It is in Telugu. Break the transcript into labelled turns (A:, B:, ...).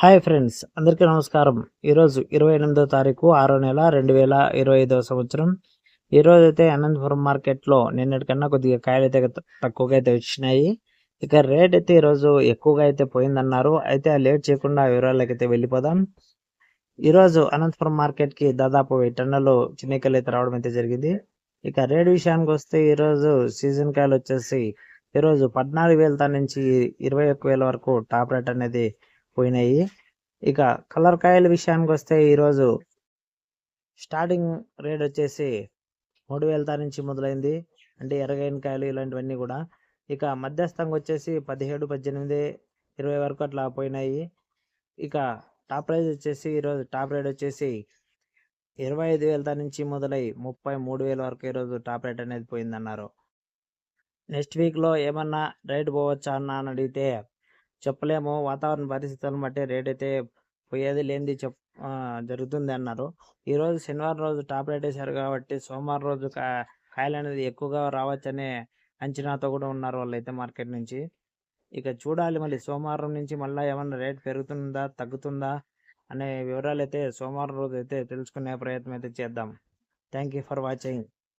A: హాయ్ ఫ్రెండ్స్ అందరికీ నమస్కారం. ఈరోజు ఇరవై ఎనిమిదో తారీఖు ఆరో నెల రెండు వేల ఇరవై ఐదవ సంవత్సరం. ఈరోజు అయితే అనంతపురం మార్కెట్లో నిన్నటికన్నా కొద్దిగా కాయలు అయితే తక్కువగా అయితే వచ్చినాయి. ఇక రేట్ అయితే ఈరోజు ఎక్కువగా అయితే పోయిందన్నారు. అయితే లేట్ చేయకుండా వివరాలకి అయితే వెళ్ళిపోదాం. ఈరోజు అనంతపురం మార్కెట్కి దాదాపు వెయ్యి టన్నులు చిన్నకాయలు అయితే రావడం అయితే జరిగింది. ఇక రేట్ విషయానికి వస్తే ఈరోజు సీజన్ కాయలు వచ్చేసి ఈరోజు పద్నాలుగు వేల నుంచి ఇరవై ఒక్క వేల వరకు టాప్ రేట్ అనేది పోయినాయి. ఇక కలర్ కాయల విషయానికి వస్తే ఈరోజు స్టార్టింగ్ రేట్ వచ్చేసి మూడు వేల నుంచి మొదలైంది. అంటే ఎరగైన కాయలు ఇలాంటివన్నీ కూడా. ఇక మధ్యస్థంగా వచ్చేసి పదిహేడు పద్దెనిమిది ఇరవై వరకు అట్లా పోయినాయి. ఇక టాప్ ప్రైస్ వచ్చేసి ఈరోజు టాప్ రేట్ వచ్చేసి ఇరవై ఐదు వేల నుంచి మొదలై ముప్పై మూడు వేల వరకు ఈరోజు టాప్ రేట్ అనేది పోయిందన్నారు. నెక్స్ట్ వీక్లో ఏమన్నా రేట్ పోవచ్చా అన్న అని అడిగితే చెప్పలేము. వాతావరణ పరిస్థితులను బట్టి రేట్ అయితే పోయేది లేనిది చెప్ జరుగుతుంది అన్నారు. ఈరోజు శనివారం రోజు టాప్ రేట్ వేశారు కాబట్టి సోమవారం రోజు కా- కాయలు అనేది ఎక్కువగా రావచ్చనే అంచనాతో కూడా ఉన్నారు వాళ్ళైతే మార్కెట్ నుంచి. ఇక చూడాలి మళ్ళీ సోమవారం నుంచి మళ్ళీ ఏమన్నా రేట్ పెరుగుతుందా తగ్గుతుందా అనే వివరాలు అయితే సోమవారం రోజు అయితే తెలుసుకునే ప్రయత్నం అయితే చేద్దాం. Thank you for watching.